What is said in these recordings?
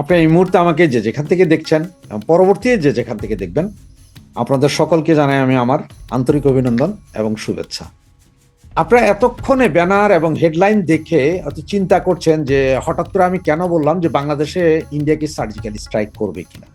আপনি এই মুহূর্তে আমাকে যে যেখান থেকে দেখছেন পরবর্তী যে যেখান থেকে দেখবেন, আপনাদের সকলকে জানাই আমি আমার আন্তরিক অভিনন্দন এবং শুভেচ্ছা। আপনারা এতক্ষণে ব্যানার এবং হেডলাইন দেখে হয়তো চিন্তা করছেন যে হঠাৎ করে আমি কেন বললাম যে বাংলাদেশে ইন্ডিয়াকে সার্জিক্যাল স্ট্রাইক করবে কিনা?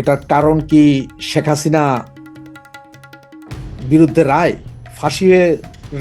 এটার কারণ কি শেখ হাসিনা বিরুদ্ধে রায় ফাঁসিয়ে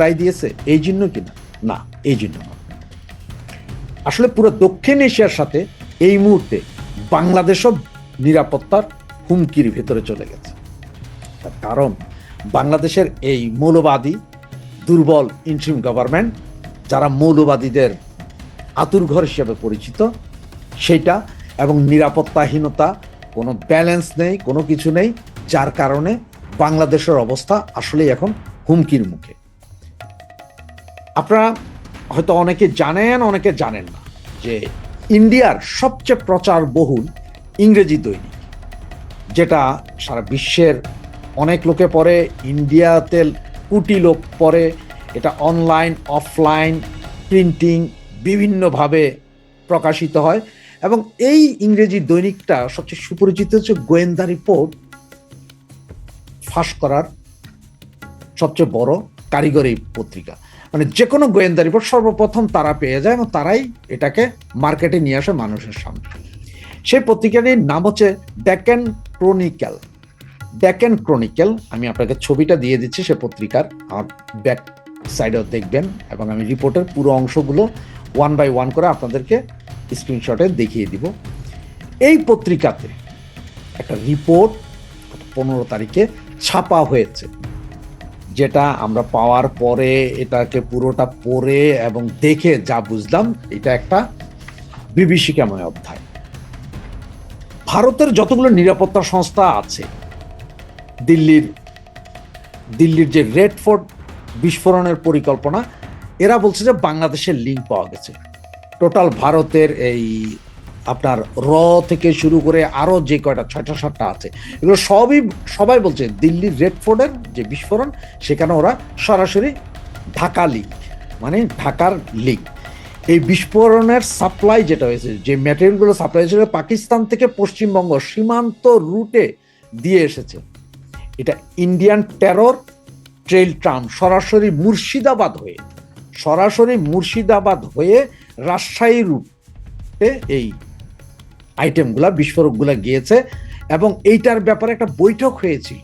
রায় দিয়েছে? এই জন্য কিনা? না, এই জন্য আসলে পুরো দক্ষিণ এশিয়ার সাথে এই মুহূর্তে বাংলাদেশও নিরাপত্তার হুমকির ভেতরে চলে গেছে। তার কারণ, বাংলাদেশের এই মৌলবাদী, দুর্বল ইন্ট্রিম গভর্নমেন্ট যারা মৌলবাদীদের আতুরঘর হিসেবে পরিচিত সেইটা এবং নিরাপত্তাহীনতা কোনো ব্যালেন্স নেই, কোনো কিছু নেই, যার কারণে বাংলাদেশের অবস্থা আসলেই এখন হুমকির মুখে। আপনারা হয়তো অনেকে জানেন অনেকে জানেন না যে ইন্ডিয়ার সবচেয়ে প্রচার বহুল ইংরেজি দৈনিক, যেটা সারা বিশ্বের অনেক লোকে পড়ে, ইন্ডিয়াতে কোটি লোক পড়ে। এটা অনলাইন, অফলাইন, প্রিন্টিং বিভিন্নভাবে প্রকাশিত হয়। এবং এই ইংরেজি দৈনিকটা সবচেয়ে সুপরিচিত হচ্ছে গোয়েন্দা রিপোর্ট, ফাঁস করার সবচেয়ে বড় কারিগরি পত্রিকা। মানে যে কোনো গোয়েন্দা রিপোর্ট সর্বপ্রথম তারা পেয়ে যায় এবং তারাই এটাকে মার্কেটে নিয়ে আসে মানুষের সামনে। সেই পত্রিকাটির নাম হচ্ছে ডেকেন ক্রনিক্যাল ডেকেন ক্রনিক্যাল আমি আপনাকে ছবিটা দিয়ে দিচ্ছি সে পত্রিকার। আমার ব্যাক সাইডেও দেখবেন এবং আমি রিপোর্টের পুরো অংশগুলো ওয়ান বাই ওয়ান করে আপনাদেরকে স্ক্রিনশটে দেখিয়ে দিব। এই পত্রিকাতে একটা রিপোর্ট পনেরো তারিখে ছাপা হয়েছে। যেটা আমরা পাওয়ার পরে এটাকে পুরোটা পড়ে এবং দেখে যা বুঝলাম, এটা একটা বিভীষিকাময় অধ্যায়। ভারতের যতগুলো নিরাপত্তা সংস্থা আছে, দিল্লির দিল্লির যে রেড ফোর্ট বিস্ফোরণের পরিকল্পনা, এরা বলছে যে বাংলাদেশের লিঙ্ক পাওয়া গেছে। টোটাল ভারতের এই আপনার র থেকে শুরু করে আরও যে কয়টা, ছয়টা, সাতটা আছে, এগুলো সবই সবাই বলছে দিল্লির রেড ফোর্টের যে বিস্ফোরণ, সেখানে ওরা সরাসরি ঢাকা লিগ মানে ঢাকার লিগ এই বিস্ফোরণের সাপ্লাই যেটা হয়েছে, যে ম্যাটেরিয়ালগুলো সাপ্লাই হয়েছে পাকিস্তান থেকে পশ্চিমবঙ্গ সীমান্ত রুটে দিয়ে এসেছে। এটা ইন্ডিয়ান টেরর ট্রেল ট্রাম সরাসরি মুর্শিদাবাদ হয়ে, সরাসরি মুর্শিদাবাদ হয়ে রাজশাহী রুটে এই আইটেমগুলা, বিস্ফোরকগুলা গিয়েছে এবং এইটার ব্যাপারে একটা বৈঠক হয়েছিল।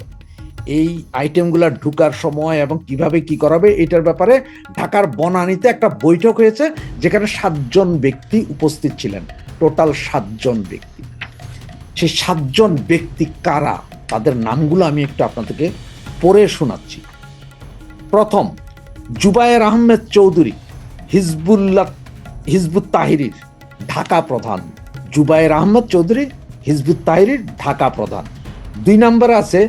এই আইটেমগুলা ঢুকার সময় এবং কীভাবে কি করাবে এটার ব্যাপারে ঢাকার বনানীতে একটা বৈঠক হয়েছে, যেখানে সাতজন ব্যক্তি উপস্থিত ছিলেন। টোটাল সাতজন ব্যক্তি। সেই সাতজন ব্যক্তি কারা? তাদের নামগুলো আমি একটু আপনাদেরকে পড়ে শোনাচ্ছি। প্রথম, Zubair Ahmed Chowdhury, Hezbollah, Hizb ut তাহিরির Dhaka প্রধান। জুবায়ের আহমদ চৌধুরী, হিজবুত তাহিরির ঢাকা প্রধান। দুই নম্বরে আছে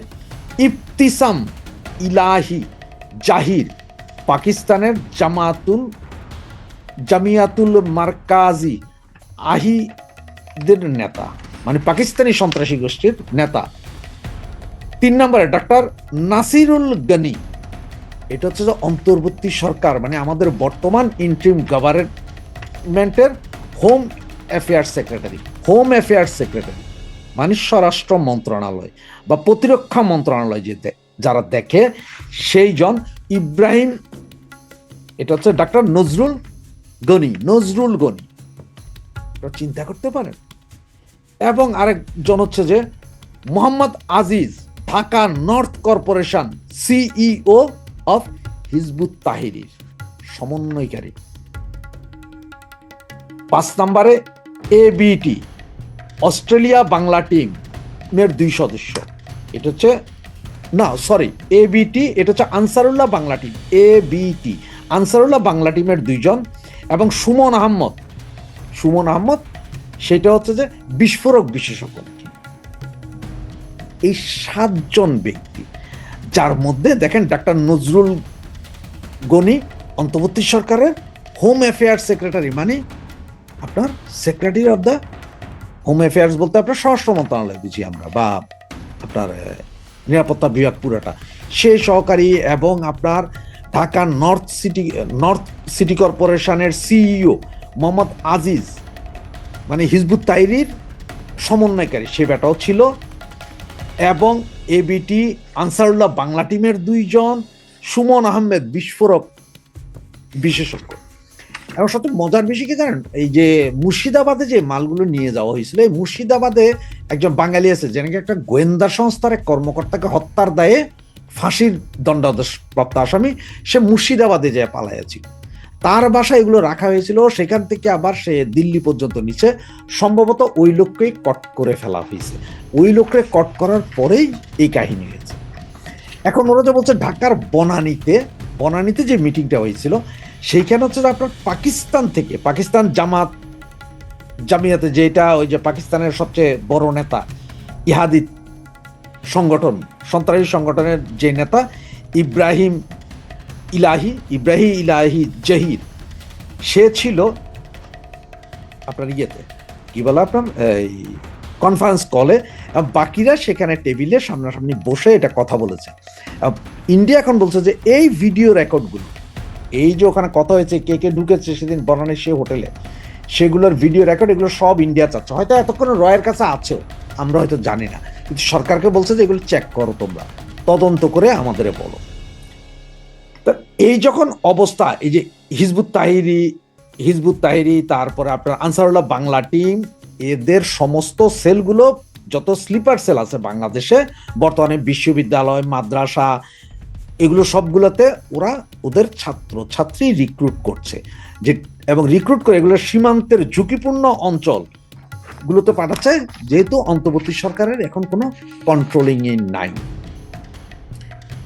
ইফতিসাম ইলাহি জাহির, পাকিস্তানের জামাতুল, জামিয়াতুল মার্কাজি আহিদের নেতা মানে পাকিস্তানি সন্ত্রাসী গোষ্ঠীর নেতা। তিন নম্বরে ডাক্তার নাসিরুল গনি। এটা হচ্ছে যে অন্তর্বর্তী সরকার মানে আমাদের বর্তমান ইন্ট্রিম গভর্নমেন্টের home affairs secretary home affairs secretary মানে স্বরাষ্ট্র মন্ত্রণালয় বা প্রতিরক্ষা মন্ত্রণালয় যে যারা দেখে, সেই জন ইব্রাহিম এটা হচ্ছে ডাক্তার নজরুল গনি নজরুল গনি চিন্তা করতে পারেন। এবং আরেকজন হচ্ছে যে Mohammad Aziz Dhaka north corporation CEO of Hizb ut তাহিরির সমন্বয়কারী। পাঁচ নম্বরে এবিটি অস্ট্রেলিয়া বাংলা টিম এর দুই সদস্য। এটা হচ্ছে, না সরি এবিটি এটা হচ্ছে আনসারুল্লাহ বাংলা টিম এবিটি আনসারুল্লাহ বাংলা টিমের দুইজন এবং সুমন আহমদ সুমন আহমদ সেটা হচ্ছে যে বিস্ফোরক বিশেষজ্ঞ। এই সাতজন ব্যক্তি, যার মধ্যে দেখেন ডাক্তার নজরুল গনি, অন্তর্বর্তী সরকারের হোম অ্যাফেয়ার্স সেক্রেটারি মানে আপনার secretary of the home affairs বলতে আপনার স্বরাষ্ট্র মন্ত্রণালয় বুঝি আমরা, বা আপনার নিরাপত্তা বিভাগ পুরোটা। সে সহকারী এবং আপনার Dhaka north city north city কর্পোরেশনের সিইও মোহাম্মদ আজিজ মানে হিজবুত তাইরির সমন্বয়কারী, সে বেটাও ছিল। এবং এবিটি আনসারুল্লাহ বাংলা টিমের দুইজন সুমন আহমেদ, বিস্ফোরক বিশেষজ্ঞ। এবং সবচেয়ে মজার বেশি কি জানেন? এই যে মুর্শিদাবাদে যে মালগুলো নিয়ে যাওয়া হয়েছিল, এই মুর্শিদাবাদে একজন বাঙালি আছে যে নাকি একটা গোয়েন্দা সংস্থার এক কর্মকর্তাকে হত্যার দায়ে ফাঁসির দণ্ডাদেশ প্রাপ্ত আসামি, সে মুর্শিদাবাদে যায় পালাইয়াছিল তার বাসায় এগুলো রাখা হয়েছিল, সেখান থেকে আবার সে দিল্লি পর্যন্ত নিচে, সম্ভবত ওই লোককেই কট করে ফেলা হয়েছে। ওই লোককে কট করার পরেই এই কাহিনী হয়েছে। এখন ওরা যে বলছে ঢাকার বনানীতে বনানীতে যে মিটিংটা হয়েছিল সেইখানে হচ্ছে আপনার পাকিস্তান থেকে, পাকিস্তান জামাত জামিয়াতে যেটা ওই যে পাকিস্তানের সবচেয়ে বড় নেতা ইহাদি সংগঠন, সন্ত্রাসী সংগঠনের যে নেতা, ইব্রাহিম ইলাহি ইব্রাহিম ইলাহি জহির সে ছিল আপনার ইয়েতে, কি বলে আপনার, এই কনফারেন্স কলে বাকিরা সেখানে টেবিলে সামনাসামনি বসে এটা কথা বলেছে। ইন্ডিয়া এখন বলছে যে এই ভিডিও রেকর্ডগুলো এই যে ওখানে কথা হয়েছে, কে কে ঢুকেছে সেদিন বনানীর সে হোটেলে, সেগুলোর ভিডিও রেকর্ড এগুলো সব ইন্ডিয়া চাচ্ছে। হয়তো এতক্ষণ রয়ের কাছে আছে, আমরা হয়তো জানি না। কিন্তু সরকারকে বলছে যে এগুলো চেক করো তোমরা, তদন্ত করে আমাদের বলো। এই যখন অবস্থা, এই যে হিজবুত তাহিরি হিজবুত তাহিরি, তারপরে আপনার আনসারুল্লাহ বাংলা টিম এদের সমস্ত সেলগুলো যত স্লিপার সেল আছে বাংলাদেশে, বর্তমানে বিশ্ববিদ্যালয়, মাদ্রাসা এগুলো সবগুলোতে ওরা ওদের ছাত্র, ছাত্রী রিক্রুট করছে। যে, এবং রিক্রুট করে এগুলো সীমান্তের ঝুঁকিপূর্ণ অঞ্চল গুলোতে পাঠাচ্ছে, যেহেতু অন্তর্বর্তী সরকারের এখন কোনো কন্ট্রোলিং এ নাই।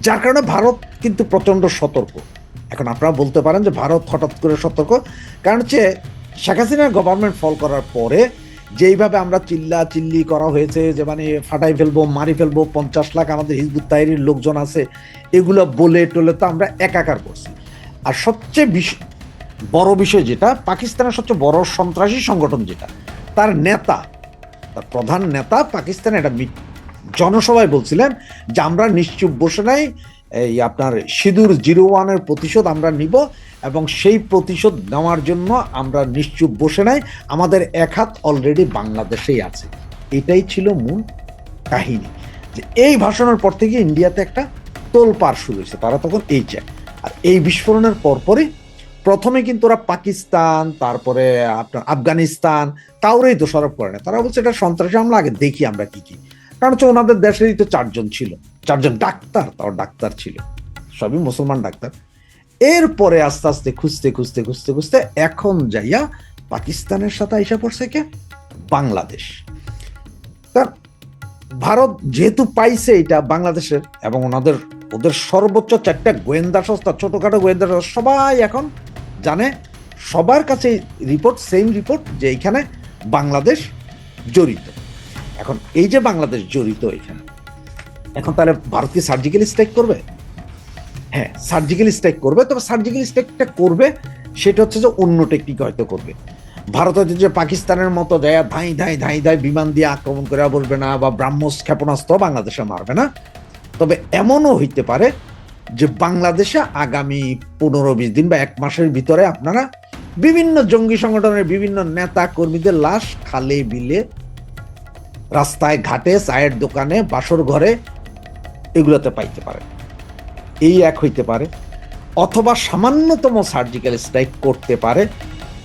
যার কারণে ভারত কিন্তু প্রচণ্ড সতর্ক। এখন আপনারা বলতে পারেন যে ভারত হঠাৎ করে সতর্ক। কারণ হচ্ছে শেখ হাসিনার গভর্নমেন্ট ফল করার পরে যেইভাবে আমরা চিল্লা চিল্লি করা হয়েছে, যে মানে ফাটাই ফেলব, মারি ফেলব, পঞ্চাশ লাখ আমাদের হিজবুত তাহিরির লোকজন আছে, এগুলো বলে টলে তো আমরা একাকার করছি। আর সবচেয়ে বড় বিষয় যেটা, পাকিস্তানের সবচেয়ে বড় সন্ত্রাসী সংগঠন যেটা, তার নেতা, তার প্রধান নেতা পাকিস্তানে একটা জনসভায় বলছিলেন যে আমরা নিশ্চুপ বসে নাই এই আপনার সিঁদুর জিরো ওয়ানের প্রতিশোধ আমরা নিব এবং সেই প্রতিশোধ নেওয়ার জন্য আমরা নিশ্চুপ বসে নাই। আমাদের এক হাত অলরেডি বাংলাদেশেই আছে। এটাই ছিল মূল কাহিনী। যে এই ভাষণের পর থেকে ইন্ডিয়াতে একটা তোলপাড় শুরু হয়েছে। তারা তখন এই চায় আর এই বিস্ফোরণের পরপরই প্রথমে কিন্তু ওরা পাকিস্তান, তারপরে আপনার আফগানিস্তান কাউরেই দোষারোপ করে না। তারা বলছে এটা সন্ত্রাসী হামলা, আগে দেখি আমরা কি কি। কারণ হচ্ছে ওনাদের দেশেরই তো চারজন ছিল। চারজন ডাক্তার, তাও ডাক্তার ছিল। সবই মুসলমান ডাক্তার। এরপরে আস্তে আস্তে খুঁজতে খুঁজতে খুঁজতে খুঁজতে এখন যাইয়া পাকিস্তানের সাথে আইসা পড়ছে কে? বাংলাদেশ। তা ভারত যেহেতু পাইছে এটা বাংলাদেশের এবং ওনাদের, ওদের সর্বোচ্চ চারটা গোয়েন্দা সংস্থা, ছোটখাটো গোয়েন্দা সংস্থা, সবাই এখন জানে, সবার কাছে রিপোর্ট সেম রিপোর্ট যে এখানে বাংলাদেশ জড়িত। এখন এই যে বাংলাদেশ জড়িত এখানে, এখন তাহলে ভারত কি সার্জিক্যাল স্ট্রাইক করবে? হ্যাঁ সার্জিক্যাল স্ট্রাইক করবে, তবে সার্জিক্যাল স্ট্রাইকটা করবে, সেটা হচ্ছে যে অন্য টেকনিক হয়তো করবে। ভারত হয়তো যে পাকিস্তানের মতো যায় ধাই ধাই ধাই ধাই বিমান দিয়ে আক্রমণ করে বলবে না বা ব্রাহ্মস ক্ষেপণাস্ত্র বাংলাদেশে মারবে না। তবে এমনও হইতে পারে যে বাংলাদেশে আগামী পনেরো বিশ দিন বা এক মাসের ভিতরে আপনারা বিভিন্ন জঙ্গি সংগঠনের বিভিন্ন নেতা কর্মীদের লাশ খালে বিলে রাস্তায় ঘাটে, চায়ের দোকানে, বাসর ঘরে এগুলোতে পাইতে পারে। এই এক হইতে পারে। অথবা সামান্যতম সার্জিক্যাল স্ট্রাইক করতে পারে।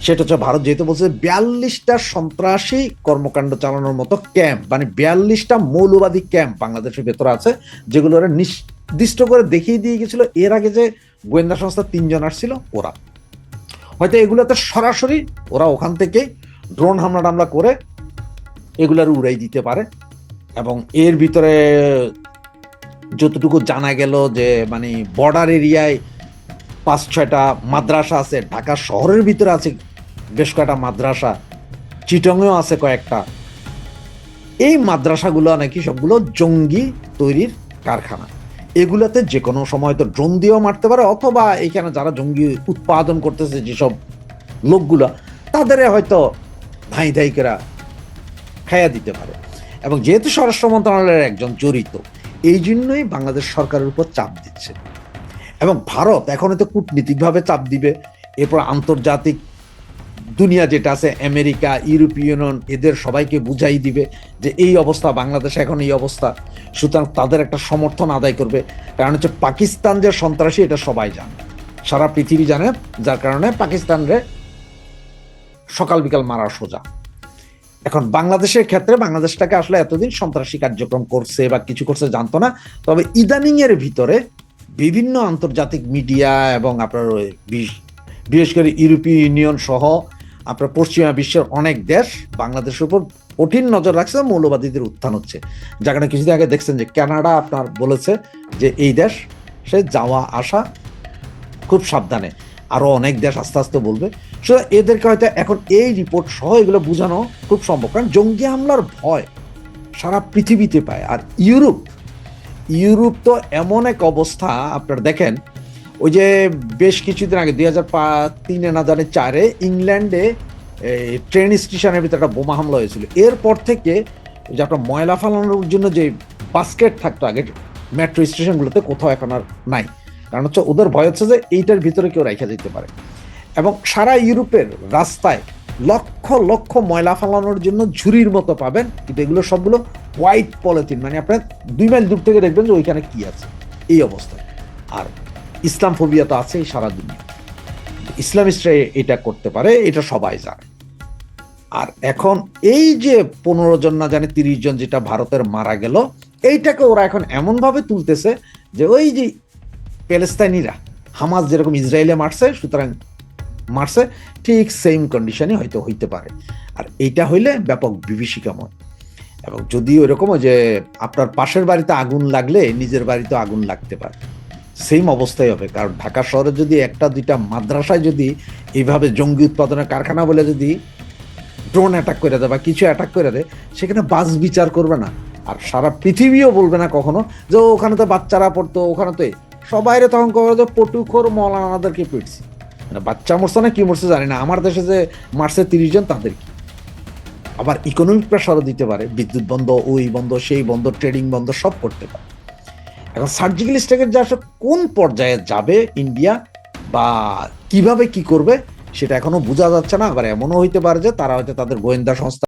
সেটা হচ্ছে ভারত যেহেতু বলছে বিয়াল্লিশটা সন্ত্রাসী কর্মকাণ্ড চালানোর মতো ক্যাম্প মানে বিয়াল্লিশটা মৌলবাদী ক্যাম্প বাংলাদেশের ভেতরে আছে, যেগুলো ওরা নির্দিষ্ট করে দেখিয়ে দিয়ে গেছিল এর আগে যে গোয়েন্দা সংস্থা তিনজন আসছিল, ওরা। হয়তো এগুলোতে সরাসরি ওরা ওখান থেকে ড্রোন হামলা টামলা করে এগুলার উড়াই দিতে পারে। এবং এর ভিতরে যতটুকু জানা গেল যে মানে বর্ডার এরিয়ায় পাঁচ ছয়টা মাদ্রাসা আছে, ঢাকা শহরের ভিতরে আছে বেশ কয়েকটা মাদ্রাসা, চিটংয়েও আছে কয়েকটা। এই মাদ্রাসাগুলো নাকি সবগুলো জঙ্গি তৈরির কারখানা। এগুলোতে যে কোনো সময় তো ড্রোন দিয়েও মারতে পারে, অথবা এখানে যারা জঙ্গি উৎপাদন করতেছে যেসব লোকগুলো, তাদের হয়তো ধাই ধাই কেরা খাইয়া দিতে পারে। এবং যেহেতু স্বরাষ্ট্র মন্ত্রণালয়ের একজন জড়িত, এই জন্যই বাংলাদেশ সরকারের উপর চাপ দিচ্ছে। এবং ভারত এখন তো কূটনীতিকভাবে চাপ দিবে। এরপর আন্তর্জাতিক দুনিয়া যেটা আছে, আমেরিকা ইউরোপীয় ইউনিয়ন, এদের সবাইকে বুঝাই দিবে যে এই অবস্থা, বাংলাদেশে এখন এই অবস্থা। সুতরাং তাদের একটা সমর্থন আদায় করবে। কারণ হচ্ছে পাকিস্তান যে সন্ত্রাসী, এটা সবাই জানে। সারা পৃথিবী জানে, যার কারণে পাকিস্তানরে সকাল বিকাল মারা সোজা। এখন বাংলাদেশের ক্ষেত্রে বাংলাদেশটাকে আসলে এতদিন সন্ত্রাসী কার্যক্রম করছে বা কিছু করছে জানতো না। তবে ইদানিং এর ভিতরে বিভিন্ন আন্তর্জাতিক মিডিয়া এবং আপনার বিশ- বিশেষ করে ইউরোপীয় ইউনিয়ন সহ আপনার পশ্চিমা বিশ্বের অনেক দেশ বাংলাদেশের উপর কঠিন নজর রাখছে মৌলবাদীদের উত্থান হচ্ছে। যেখানে কিছুদিন আগে দেখছেন যে কানাডা আপনার বলেছে যে এই দেশ, সে যাওয়া আসা খুব সাবধানে। আরও অনেক দেশ আস্তে আস্তে বলবে। সুতরাং এদেরকে হয়তো এখন এই রিপোর্ট সহ এগুলো বোঝানো খুব সম্ভব। কারণ জঙ্গি হামলার ভয় সারা পৃথিবীতে পায়। আর ইউরোপ ইউরোপ তো এমন এক অবস্থা, আপনার দেখেন, ওই যে বেশ কিছুদিন আগে, দুই হাজার তিনে না জানে চারে, ইংল্যান্ডে ট্রেন স্টেশনের ভিতরে একটা বোমা হামলা হয়েছিল। এরপর থেকে যে আপনার ময়লা ফালানোর জন্য যে বাস্কেট থাকতো আগে মেট্রো স্টেশনগুলোতে, কোথাও এখন আর নাই। কারণ হচ্ছে ওদের ভয় হচ্ছে যে এইটার ভিতরে কেউ রেখে যেতে পারে। এবং সারা ইউরোপের রাস্তায় লক্ষ লক্ষ ময়লা ফালানোর জন্য ঝুড়ির মতো পাবেন। কিন্তু এগুলো সবগুলো হোয়াইট পলিথিন মানে আপনার দুই মাইল দূর থেকে দেখবেন যে ওইখানে কি আছে। এই অবস্থায়। আর ইসলাম ফোবিয়া তো আছেই সারা দুনিয়া। ইসলামিস্টরা এটা করতে পারে, এটা সবাই জানে। আর এখন এই যে পনেরো জন না জানে তিরিশ জন যেটা ভারতের মারা গেল, এইটাকে ওরা এখন এমনভাবে তুলতেছে যে ওই যে প্যালেস্তাইনিরা হামাস যেরকম ইসরায়েলে মারছে, সুতরাং মারছে, ঠিক সেম কন্ডিশনে হয়তো হইতে পারে। আর এইটা হইলে ব্যাপক বিভীষিকাময় এবং যদি ওইরকম যে আপনার পাশের বাড়িতে আগুন লাগলে নিজের বাড়িতে আগুন লাগতে পারে। সেম অবস্থায় হবে। কারণ ঢাকা শহরে যদি একটা, দুইটা মাদ্রাসায় যদি এইভাবে জঙ্গি উৎপাদনের কারখানা বলে যদি ড্রোন অ্যাটাক করে দেয় বা কিছু অ্যাটাক করে দেয়, সেখানে বাস বিচার করবে না। আর সারা পৃথিবীও বলবে না কখনো যে ওখানে তো বাচ্চারা পড়তো, ওখানে তো এই।" সবাইরে তখন কবে যে পটুখোর মৌলানাদেরকে পিটছি। মানে বাচ্চা মরছে না কি মরছে জানি না। আমার দেশে যে মারছে তিরিশ জন, তাদের কি? আবার ইকোনমিক প্রেশারও দিতে পারে, বিদ্যুৎ বন্ধ, ওই বন্ধ, সেই বন্ধ ট্রেডিং বন্ধ, সব করতে পারে। এখন সার্জিক্যাল স্ট্রাইকের যা কোন পর্যায়ে যাবে ইন্ডিয়া বা কীভাবে কি করবে, সেটা এখনও বোঝা যাচ্ছে না। আবার এমনও হইতে পারে যে তারা হয়তো তাদের গোয়েন্দা সংস্থা